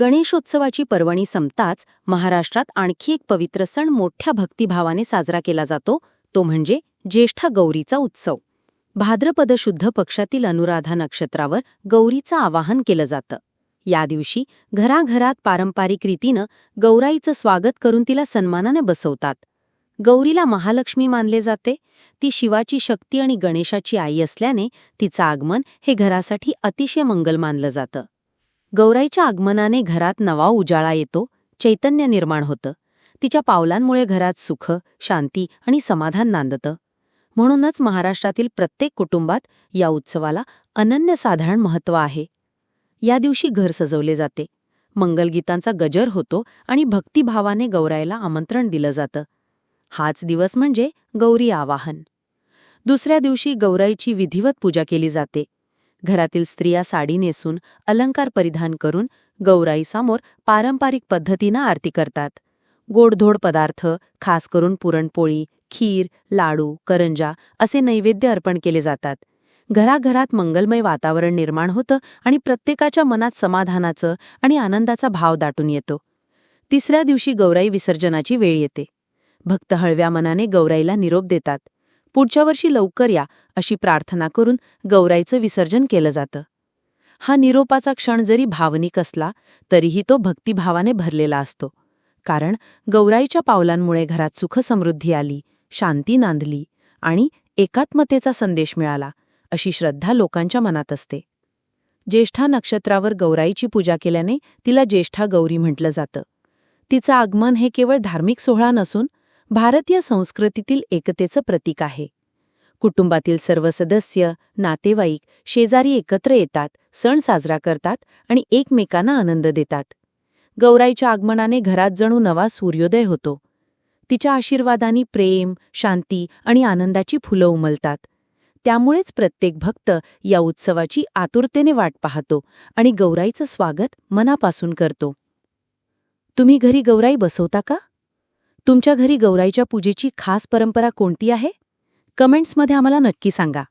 गणेशोत्सवाची पर्वणी संपताच महाराष्ट्रात आणखी एक पवित्र सण मोठ्या भक्तिभावाने साजरा केला जातो तो म्हणजे ज्येष्ठा गौरीचा उत्सव. भाद्रपद शुद्ध पक्षातील अनुराधा नक्षत्रावर गौरीचं आवाहन केलं जातं. या दिवशी घराघरात पारंपरिक रीतीनं गौराईचं स्वागत करून तिला सन्मानाने बसवतात. गौरीला महालक्ष्मी मानले जाते. ती शिवाची शक्ती आणि गणेशाची आई असल्याने तिचं आगमन हे घरासाठी अतिशय मंगल मानलं जातं. गौराईच्या आगमनाने घरात नवा उजाळा येतो चैतन्य निर्माण होतं. तिच्या पावलांमुळे घरात सुख शांती आणि समाधान नांदतं. म्हणूनच महाराष्ट्रातील प्रत्येक कुटुंबात या उत्सवाला अनन्यसाधारण महत्त्व आहे. या दिवशी घर सजवले जाते. मंगलगीतांचा गजर होतो आणि भक्तिभावाने गौराईला आमंत्रण दिलं जातं. हाच दिवस म्हणजे गौरी आवाहन. दुसऱ्या दिवशी गौराईची विधिवत पूजा केली जाते. घरातील स्त्रिया साडी नेसून अलंकार परिधान करून गौराईसमोर पारंपरिक पद्धतीनं आरती करतात. गोडधोड पदार्थ खास करून पुरणपोळी खीर लाडू करंजा असे नैवेद्य अर्पण केले जातात. घराघरात मंगलमय वातावरण निर्माण होतं आणि प्रत्येकाच्या मनात समाधानाचं आणि आनंदाचा भाव दाटून येतो. तिसऱ्या दिवशी गौराई विसर्जनाची वेळ येते. भक्त हळव्या मनाने गौराईला निरोप देतात. पुढच्या वर्षी लवकर या अशी प्रार्थना करून गौराईचं विसर्जन केलं जातं. हा निरोपाचा क्षण जरी भावनिक असला तरीही तो भक्तिभावाने भरलेला असतो. कारण गौराईच्या पावलांमुळे घरात सुखसमृद्धी आली शांती नांदली आणि एकात्मतेचा संदेश मिळाला अशी श्रद्धा लोकांच्या मनात असते. ज्येष्ठा नक्षत्रावर गौराईची पूजा केल्याने तिला ज्येष्ठा गौरी म्हटलं जातं. तिचं आगमन हे केवळ धार्मिक सोहळा नसून भारतीय संस्कृतीतील एकतेचं प्रतीक आहे. कुटुंबातील सर्व सदस्य नातेवाईक शेजारी एकत्र येतात सण साजरा करतात आणि एकमेकांना आनंद देतात. गौराईच्या आगमनाने घरात जणू नवा सूर्योदय होतो. तिच्या आशीर्वादाने प्रेम शांती आणि आनंदाची फुलं उमलतात. त्यामुळेच प्रत्येक भक्त या उत्सवाची आतुरतेने वाट पाहतो आणि गौराईचं स्वागत मनापासून करतो. तुम्ही घरी गौराई बसवता का? तुमच्या घरी गौराईच्या पूजेची खास परंपरा कोणती आहे? कमेंट्समध्ये आम्हाला नक्की सांगा.